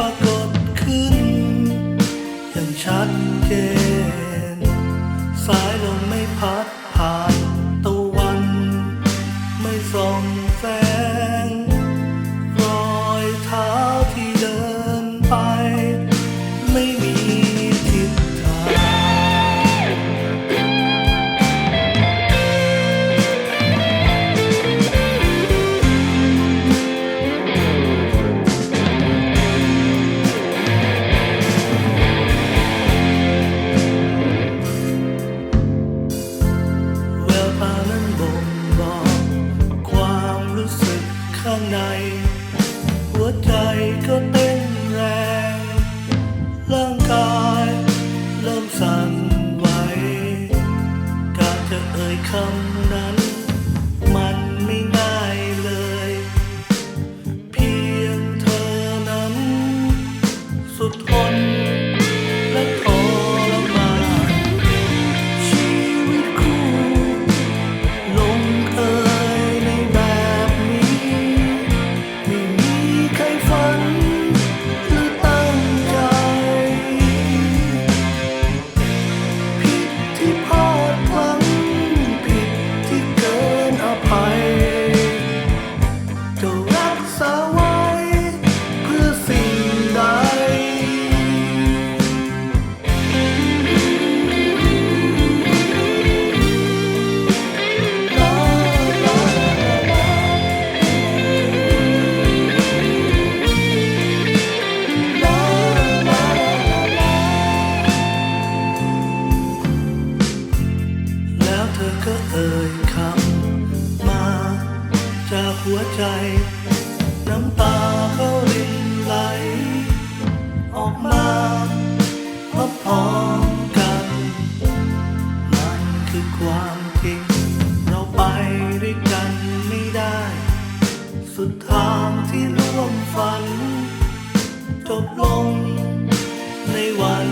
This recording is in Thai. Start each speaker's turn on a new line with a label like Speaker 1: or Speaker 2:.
Speaker 1: Papa. างใน หัวใจก็เต้นแรง ร่างกายเริ่มสั่นไหวการจะเอ่ยคำ ใจ น้ำตาก็รินไหล ออกมาพร้อมกัน มันคือความจริง เราไปด้วยกันไม่ได้ สุดทางที่ร่วมฝัน จบลงในวัน